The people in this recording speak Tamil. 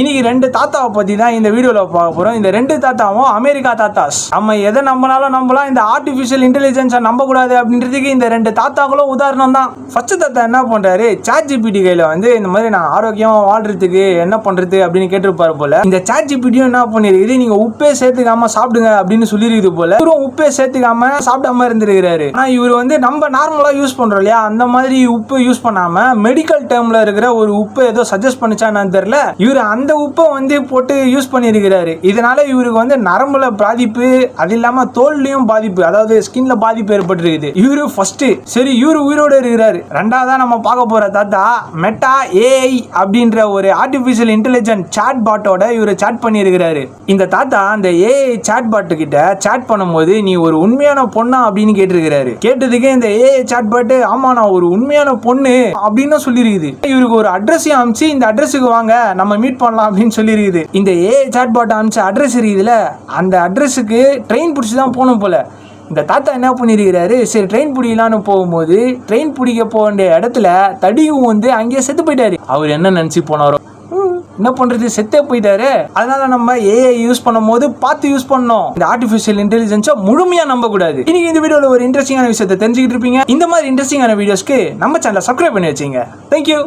இன்னைக்கு ரெண்டு தாத்தாவை பத்தி தான் இந்த வீடியோல பார்க்க போறோம். இந்த ரெண்டு தாத்தாவும் அமெரிக்கா தாத்தாஸ். நம்ம எதை நம்பினாலும் நம்பலாம். இந்த ஆர்டிஃபிஷியல் இன்டெலிஜென்ஸை நம்ப கூடாது அப்படின்றதுக்கு இந்த ரெண்டு தாத்தாக்களும் உதாரணம் தான். ஃபர்ஸ்ட் தாத்தா என்ன பண்றாரு? சாட் ஜிபிடி கையில வந்து இந்த மாதிரி நான் ஆரோக்கியமா வாழ்றதுக்கு என்ன பண்றது அப்படின்னு கேட்டிருப்பாரு போல. இந்த சாட் ஜிபிடியும் என்ன பண்ணிருக்குது? நீங்க உப்பே சேர்த்துக்காம சாப்பிடுங்க அப்படின்னு சொல்லியிருக்குது போல. இவரும் உப்பே சேர்த்துக்காம சாப்பிடாம இருந்திருக்கிறாரு. ஆனா இவர் வந்து நம்ம நார்மலா யூஸ் பண்றோம் இல்லையா? அந்த மாதிரி உப்பு யூஸ் பண்ணாம மெடிக்கல் டேர்ம்ல இருக்கிற ஒரு உப்பு ஏதோ சஜஸ்ட் பண்ணிச்சான்னு தெரியல. இவர் அந்த உப்பை வந்து போட்டு யூஸ் பண்ணியிருக்கிறாரு. இதனால் இவருக்கு வந்து நரம்புல பாதிப்பு அது இல்லாமல் தோல்லையும் பாதிப்பு அதாவது ஸ்கின்ல பாதிப்பு ஏற்பட்டிருக்குது. இவரு ஃபர்ஸ்ட்டு சரி இவரு உயிரோட இருக்கிறாரு. ரெண்டாவதாக நம்ம பார்க்க போகிற தாத்தா மெட்டா ஏஐ அப்படின்ற ஒரு ஆர்டிஃபிஷியல் இன்டெலிஜென்ட் சாட் பாட்டோட இவர் சாட் பண்ணியிருக்கிறாரு. இந்த தாத்தா அந்த ஏஐ சாட் பாட்டு கிட்ட சாட் பண்ணும்போது நீ ஒரு உண்மையான பொண்ணா? அப்படின்னு கேட்டிருக்கிறாரு. கேட்டதுக்கு இந்த ஏஐ சாட் பாட்டு ஆமா நான் ஒரு உண்மையான பொண்ணு அப்படின்னு சொல்லியிருக்குது. இவருக்கு ஒரு அட்ரஸையும் அனுப்பிச்சு இந்த அட்ரஸுக்கு வாங்க நம்ம மீட் பண்ணலாம். அப்படின்னு சொல்லியிருக்குது இந்த ஏஐ சாட் பாட் அனுப்பிச்ச அட்ரஸ் இருக்குதுல அந்த அட்ரஸுக்கு ட்ரெயின் பிடிச்சி தான் போகணும் போல. இந்த தாத்தா என்ன பண்ணியிருக்கிறாரு சரி ட்ரெயின் பிடிக்கலான்னு போகும்போது ட்ரெயின் பிடிக்க போக வேண்டிய இடத்துல தடியும் வந்து அங்கேயே செத்து போயிட்டாரு. அவர் என்ன நினச்சி போனாரோ? என்ன பண்ணுறது செத்தே போயிட்டாரு. அதனால நம்ம ஏஐ யூஸ் பண்ணும்போது பார்த்து யூஸ் பண்ணோம் இந்த ஆர்டிஃபிஷியல் இன்டெலிஜென்ஸை முழுமையாக நம்ப கூடாது இன்னைக்கு இந்த வீடியோவில் ஒரு இன்ட்ரெஸ்டிங்கான விஷயத்தை தெரிஞ்சுக்கிட்டு இருப்பீங்க. இந்த மாதிரி இன்ட்ரெஸ்டிங்கான வீடியோஸ்க்கு நம்ம சேனலை சப்ஸ்கிரைப் பண்ணி வச்சுங்க. தேங்க்யூ